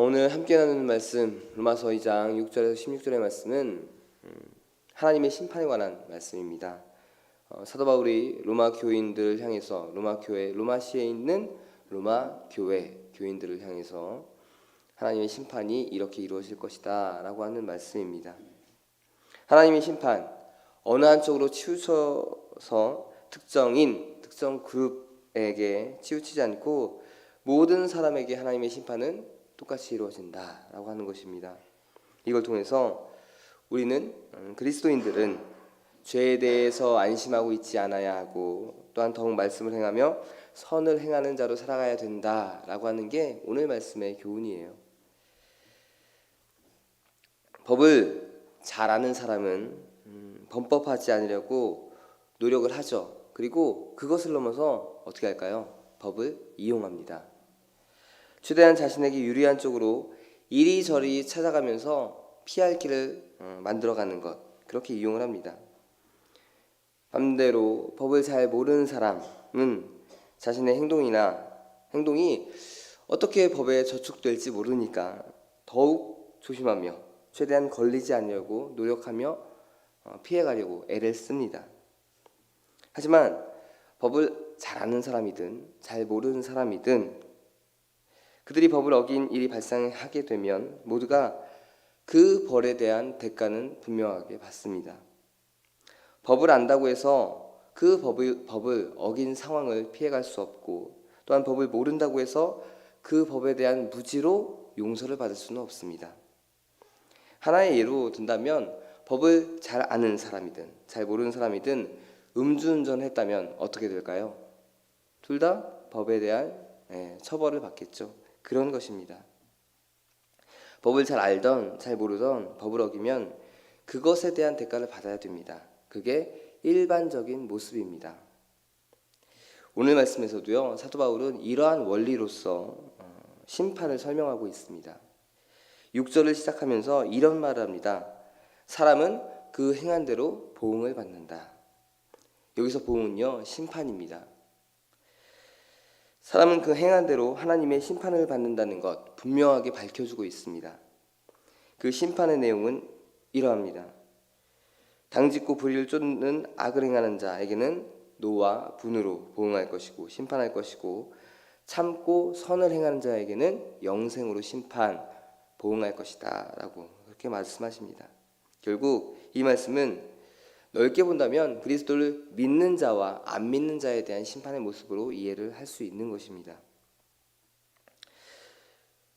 어, 오늘 함께 나누는 말씀 로마서 2장 6절에서 16절의 말씀은 음, 하나님의 심판에 관한 말씀입니다. 어, 사도 바울이 로마 교인들을 향해서 로마 교회 로마시에 있는 로마 교회 교인들을 향해서 하나님의 심판이 이렇게 이루어질 것이다라고 하는 말씀입니다. 하나님의 심판 어느 한쪽으로 치우쳐서 특정인 특정 그룹에게 치우치지 않고 모든 사람에게 하나님의 심판은 똑같이 이루어진다라고 하는 것입니다. 이걸 통해서 우리는 음, 그리스도인들은 죄에 대해서 안심하고 있지 않아야 하고 또한 더욱 말씀을 행하며 선을 행하는 자로 살아가야 된다라고 하는 게 오늘 말씀의 교훈이에요. 법을 잘 아는 사람은 음, 범법하지 않으려고 노력을 하죠. 그리고 그것을 넘어서 어떻게 할까요? 법을 이용합니다. 최대한 자신에게 유리한 쪽으로 이리저리 찾아가면서 피할 길을 어, 만들어가는 것 그렇게 이용을 합니다. 반대로 법을 잘 모르는 사람은 자신의 행동이나 행동이 어떻게 법에 저촉될지 모르니까 더욱 조심하며 최대한 걸리지 않으려고 노력하며 어, 피해가려고 애를 씁니다. 하지만 법을 잘 아는 사람이든 잘 모르는 사람이든 그들이 법을 어긴 일이 발생하게 되면 모두가 그 벌에 대한 대가는 분명하게 받습니다. 법을 안다고 해서 그 법을, 법을 어긴 상황을 피해갈 수 없고 또한 법을 모른다고 해서 그 법에 대한 무지로 용서를 받을 수는 없습니다. 하나의 예로 든다면 법을 잘 아는 사람이든 잘 모르는 사람이든 음주운전을 했다면 어떻게 될까요? 둘 다 법에 대한 예, 처벌을 받겠죠. 그런 것입니다. 법을 잘 알던 잘 모르던 법을 어기면 그것에 대한 대가를 받아야 됩니다. 그게 일반적인 모습입니다. 오늘 말씀에서도요 사도 바울은 이러한 원리로서 어, 심판을 설명하고 있습니다. 6절을 시작하면서 이런 말을 합니다. 사람은 그 행한 대로 보응을 받는다. 여기서 보응은요 심판입니다. 사람은 그 행한 대로 하나님의 심판을 받는다는 것 분명하게 밝혀주고 있습니다. 그 심판의 내용은 이러합니다. 당짓고 불의를 쫓는 악을 행하는 자에게는 노와 분으로 보응할 것이고 심판할 것이고 참고 선을 행하는 자에게는 영생으로 심판 보응할 것이다라고 그렇게 말씀하십니다. 결국 이 말씀은 넓게 본다면 그리스도를 믿는 자와 안 믿는 자에 대한 심판의 모습으로 이해를 할 수 있는 것입니다.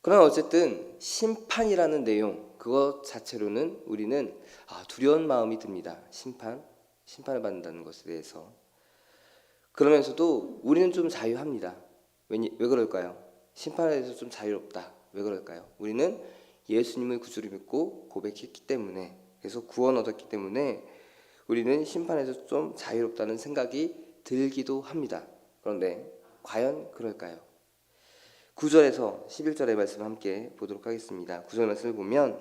그러나 어쨌든 심판이라는 내용 그것 자체로는 우리는 아, 두려운 마음이 듭니다. 심판, 심판을 받는다는 것에 대해서. 그러면서도 우리는 좀 자유합니다. 왜, 왜 그럴까요? 심판에 대해서 좀 자유롭다. 왜 그럴까요? 우리는 예수님을 구주로 믿고 고백했기 때문에 그래서 구원 얻었기 때문에 우리는 심판에서 좀 자유롭다는 생각이 들기도 합니다. 그런데 과연 그럴까요? 9절에서 11절의 말씀을 함께 보도록 하겠습니다. 9절 말씀을 보면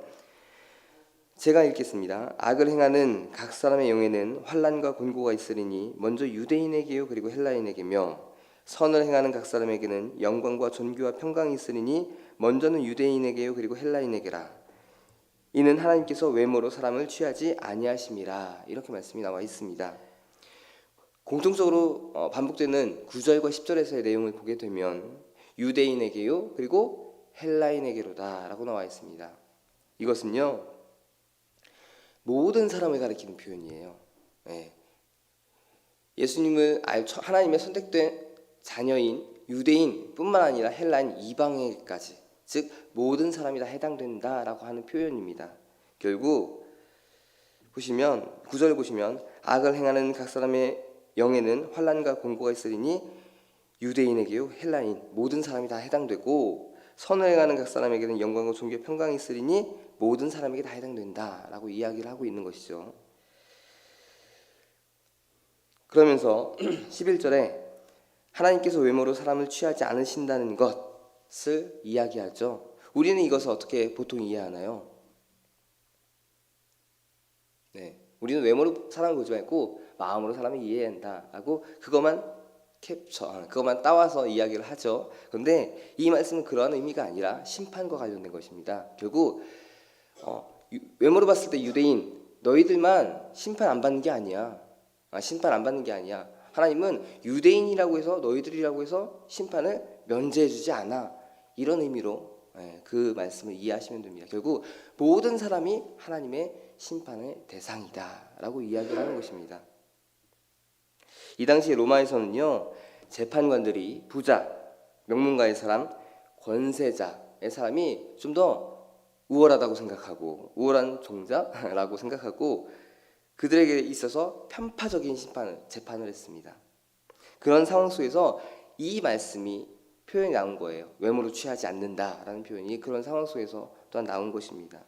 제가 읽겠습니다. 악을 행하는 각 사람의 영에는 환란과 곤고가 있으리니 먼저 유대인에게요 그리고 헬라인에게며 선을 행하는 각 사람에게는 영광과 존귀와 평강이 있으리니 먼저는 유대인에게요 그리고 헬라인에게라 이는 하나님께서 외모로 사람을 취하지 아니하심이라 이렇게 말씀이 나와 있습니다. 공통적으로 어, 반복되는 9절과 10절에서의 내용을 보게 되면 유대인에게요 그리고 헬라인에게로다라고 나와 있습니다. 이것은요 모든 사람을 가리키는 표현이에요. 네. 예수님을 하나님의 선택된 자녀인 유대인뿐만 아니라 헬라인 이방인까지 즉 모든 사람이 다 해당된다라고 하는 표현입니다. 결국 보시면 구절 보시면 악을 행하는 각 사람의 영에는 환란과 공고가 있으리니 유대인에게요 헬라인 모든 사람이 다 해당되고 선을 행하는 각 사람에게는 영광과 존귀 평강이 있으리니 모든 사람에게 다 해당된다라고 이야기를 하고 있는 것이죠. 그러면서 11절에 하나님께서 외모로 사람을 취하지 않으신다는 것 것을 이야기하죠. 우리는 이것을 어떻게 보통 이해하나요? 네, 우리는 외모로 사람을 보지 말고 마음으로 사람을 이해한다라고 그것만 캡처 아, 그것만 따와서 이야기를 하죠. 그런데 이 말씀은 그러한 의미가 아니라 심판과 관련된 것입니다. 결국 어, 유- 외모로 봤을 때 유대인 너희들만 심판 안 받는 게 아니야. 아, 심판 안 받는 게 아니야. 하나님은 유대인이라고 해서 너희들이라고 해서 심판을 면제해주지 않아. 이런 의미로 예, 그 말씀을 이해하시면 됩니다. 결국 모든 사람이 하나님의 심판의 대상이다라고 이야기를 하는 것입니다. 이 당시 로마에서는요 재판관들이 부자, 명문가의 사람, 권세자의 사람이 좀 더 우월하다고 생각하고 우월한 종자라고 생각하고 그들에게 있어서 편파적인 심판을 재판을 했습니다. 그런 상황 속에서 이 말씀이 표현이 나온 거예요. 외모로 취하지 않는다라는 표현이 그런 상황 속에서 또한 나온 것입니다.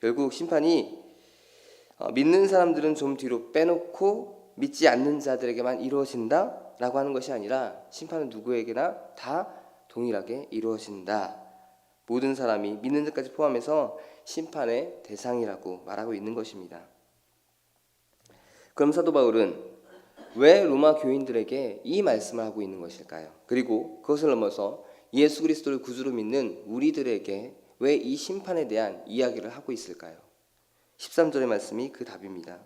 결국 심판이 어, 믿는 사람들은 좀 뒤로 빼놓고 믿지 않는 자들에게만 이루어진다라고 하는 것이 아니라 심판은 누구에게나 다 동일하게 이루어진다. 모든 사람이 믿는 자까지 포함해서 심판의 대상이라고 말하고 있는 것입니다. 그럼 사도 바울은 왜 로마 교인들에게 이 말씀을 하고 있는 것일까요? 그리고 그것을 넘어서 예수 그리스도를 구주로 믿는 우리들에게 왜 이 심판에 대한 이야기를 하고 있을까요? 13절의 말씀이 그 답입니다.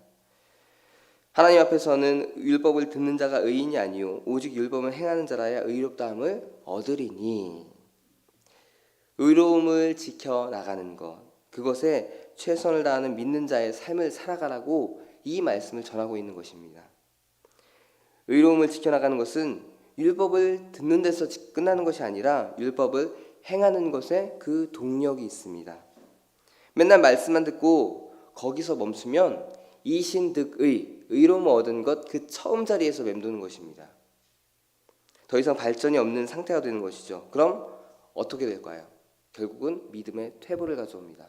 하나님 앞에서는 율법을 듣는 자가 의인이 아니요 오직 율법을 행하는 자라야 의롭다함을 얻으리니 의로움을 지켜 나가는 것 그것에 최선을 다하는 믿는 자의 삶을 살아가라고 이 말씀을 전하고 있는 것입니다. 의로움을 지켜나가는 것은 율법을 듣는 데서 끝나는 것이 아니라 율법을 행하는 것에 그 동력이 있습니다. 맨날 말씀만 듣고 거기서 멈추면 이신득의 의로움을 얻은 것 그 처음 자리에서 맴도는 것입니다. 더 이상 발전이 없는 상태가 되는 것이죠. 그럼 어떻게 될까요? 결국은 믿음의 퇴보를 가져옵니다.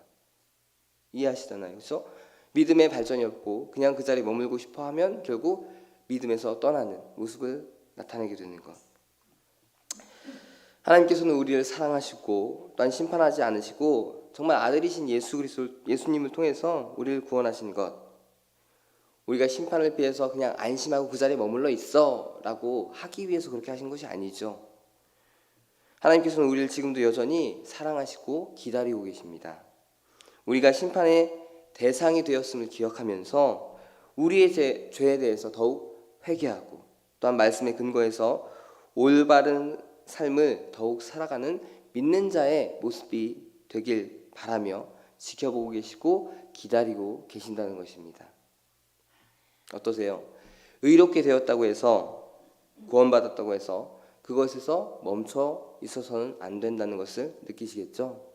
이해하시잖아요. 그렇죠? 믿음의 발전이 없고 그냥 그 자리에 머물고 싶어 하면 결국 믿음에서 떠나는 모습을 나타내게 되는 것. 하나님께서는 우리를 사랑하시고 또한 심판하지 않으시고 정말 아들이신 예수 그리스도 예수님을 통해서 우리를 구원하신 것. 우리가 심판을 피해서 그냥 안심하고 그 자리에 머물러 있어라고 하기 위해서 그렇게 하신 것이 아니죠. 하나님께서는 우리를 지금도 여전히 사랑하시고 기다리고 계십니다. 우리가 심판의 대상이 되었음을 기억하면서 우리의 제, 죄에 대해서 더욱 회개하고 또한 말씀의 근거에서 올바른 삶을 더욱 살아가는 믿는 자의 모습이 되길 바라며 지켜보고 계시고 기다리고 계신다는 것입니다. 어떠세요? 의롭게 되었다고 해서 구원받았다고 해서 그것에서 멈춰 있어서는 안 된다는 것을 느끼시겠죠?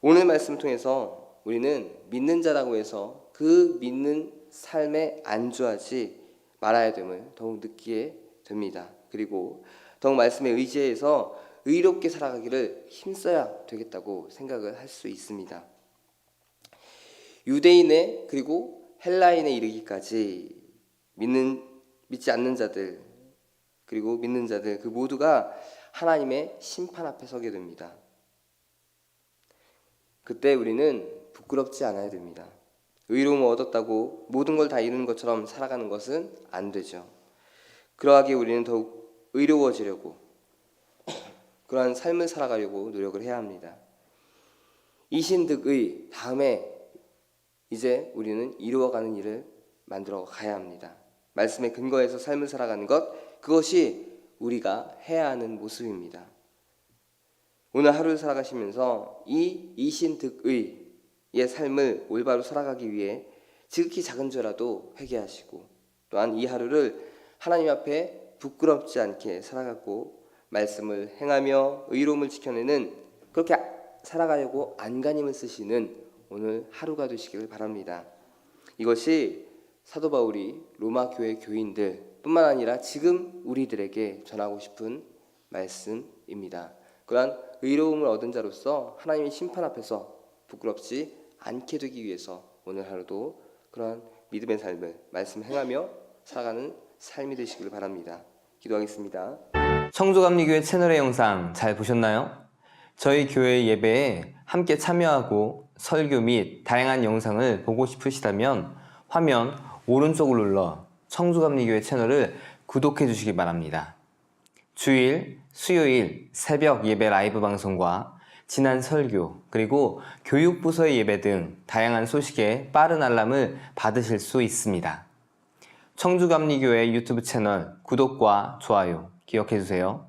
오늘 말씀 통해서 우리는 믿는 자라고 해서 그 믿는 삶에 안주하지 말아야 됨을 더욱 느끼게 됩니다. 그리고 더욱 말씀에 의지해서 의롭게 살아가기를 힘써야 되겠다고 생각을 할 수 있습니다. 유대인의 그리고 헬라인에 이르기까지 믿는 믿지 않는 자들 그리고 믿는 자들 그 모두가 하나님의 심판 앞에 서게 됩니다. 그때 우리는 부끄럽지 않아야 됩니다. 의로움을 얻었다고 모든 걸 다 이루는 것처럼 살아가는 것은 안 되죠. 그러하기에 우리는 더욱 의로워지려고 그러한 삶을 살아가려고 노력을 해야 합니다. 이신득의 다음에 이제 우리는 이루어가는 일을 만들어 가야 합니다. 말씀의 근거에서 삶을 살아가는 것 그것이 우리가 해야 하는 모습입니다. 오늘 하루를 살아가시면서 이 이신득의 의 삶을 올바로 살아가기 위해 지극히 작은 죄라도 회개하시고 또한 이 하루를 하나님 앞에 부끄럽지 않게 살아가고 말씀을 행하며 의로움을 지켜내는 그렇게 살아가려고 안간힘을 쓰시는 오늘 하루가 되시기를 바랍니다. 이것이 사도 바울이 로마 교회 교인들 뿐만 아니라 지금 우리들에게 전하고 싶은 말씀입니다. 그러한 의로움을 얻은 자로서 하나님의 심판 앞에서 부끄럽지 않게 되기 위해서 오늘 하루도 그러한 믿음의 삶을 말씀 행하며 살아가는 삶이 되시길 바랍니다. 기도하겠습니다. 청조감리교회 채널의 영상 잘 보셨나요? 저희 교회 예배에 함께 참여하고 설교 및 다양한 영상을 보고 싶으시다면 화면 오른쪽을 눌러 청조감리교회 채널을 구독해 주시기 바랍니다. 주일, 수요일 새벽 예배 라이브 방송과 지난 설교, 그리고 교육부서의 예배 등 다양한 소식에 빠른 알람을 받으실 수 있습니다. 청주감리교회 유튜브 채널 구독과 좋아요 기억해 주세요.